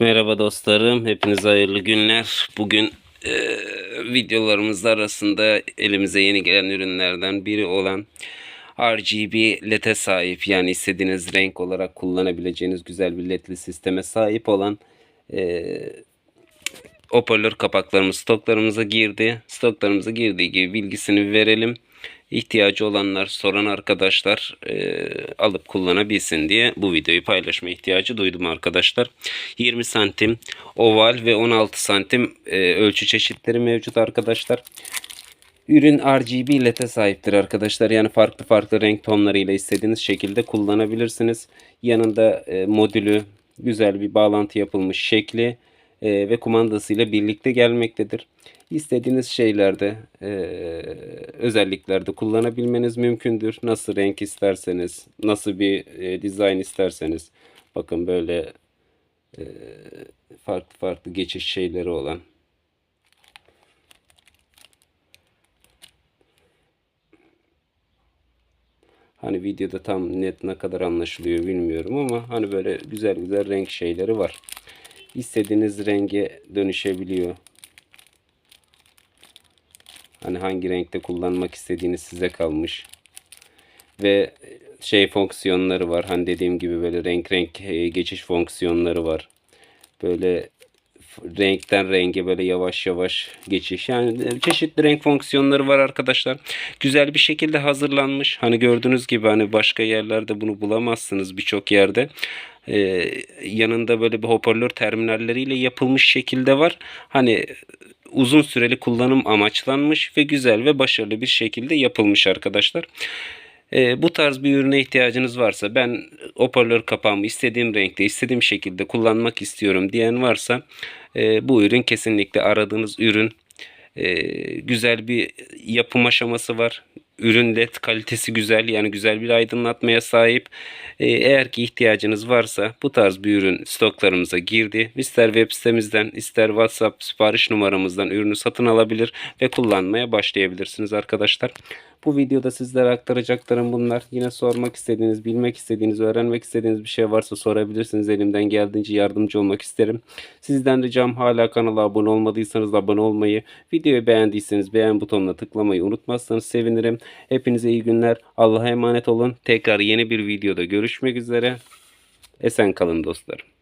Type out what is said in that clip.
Merhaba dostlarım, hepinize hayırlı günler. Bugün e, videolarımız arasında elimize yeni gelen ürünlerden biri olan RGB LED'e sahip yani istediğiniz renk olarak kullanabileceğiniz güzel bir LED'li sisteme sahip olan e, hoparlör kapaklarımız stoklarımıza girdi. Stoklarımıza girdiği gibi bilgisini verelim. İhtiyacı olanlar, soran arkadaşlar e, alıp kullanabilsin diye bu videoyu paylaşma ihtiyacı duydum arkadaşlar. 20 santim oval ve 16 santim e, ölçü çeşitleri mevcut arkadaşlar. Ürün RGB LED'e sahiptir arkadaşlar. Yani farklı farklı renk tonlarıyla istediğiniz şekilde kullanabilirsiniz. Yanında e, modülü, güzel bir bağlantı yapılmış şekli e, ve kumandasıyla birlikte gelmektedir. İstediğiniz şeylerde, e, özelliklerde kullanabilmeniz mümkündür. Nasıl renk isterseniz, nasıl bir e, dizayn isterseniz. Bakın böyle e, farklı farklı geçiş şeyleri olan. Hani videoda tam net ne kadar anlaşılıyor bilmiyorum ama hani böyle güzel güzel renk şeyleri var. İstediğiniz renge dönüşebiliyor. Hani hangi renkte kullanmak istediğiniz size kalmış. Ve şey fonksiyonları var. Hani dediğim gibi böyle renk renk e, geçiş fonksiyonları var. Böyle renkten renge böyle yavaş yavaş geçiş. Yani çeşitli renk fonksiyonları var arkadaşlar. Güzel bir şekilde hazırlanmış. Hani gördüğünüz gibi hani başka yerlerde bunu bulamazsınız birçok yerde. Ee, yanında böyle bir hoparlör terminalleriyle yapılmış şekilde var. Hani uzun süreli kullanım amaçlanmış ve güzel ve başarılı bir şekilde yapılmış arkadaşlar. Ee, bu tarz bir ürüne ihtiyacınız varsa ben hoparlör kapağımı istediğim renkte istediğim şekilde kullanmak istiyorum diyen varsa e, bu ürün kesinlikle aradığınız ürün. Ee, güzel bir yapım aşaması var. Ürün led kalitesi güzel yani güzel bir aydınlatmaya sahip. Ee, eğer ki ihtiyacınız varsa bu tarz bir ürün stoklarımıza girdi. İster web sitemizden ister WhatsApp sipariş numaramızdan ürünü satın alabilir ve kullanmaya başlayabilirsiniz arkadaşlar. Bu videoda sizlere aktaracaklarım bunlar. Yine sormak istediğiniz, bilmek istediğiniz, öğrenmek istediğiniz bir şey varsa sorabilirsiniz. Elimden geldiğince yardımcı olmak isterim. Sizden ricam hala kanala abone olmadıysanız abone olmayı, videoyu beğendiyseniz beğen butonuna tıklamayı unutmazsanız sevinirim. Hepinize iyi günler. Allah'a emanet olun. Tekrar yeni bir videoda görüşmek üzere. Esen kalın dostlarım.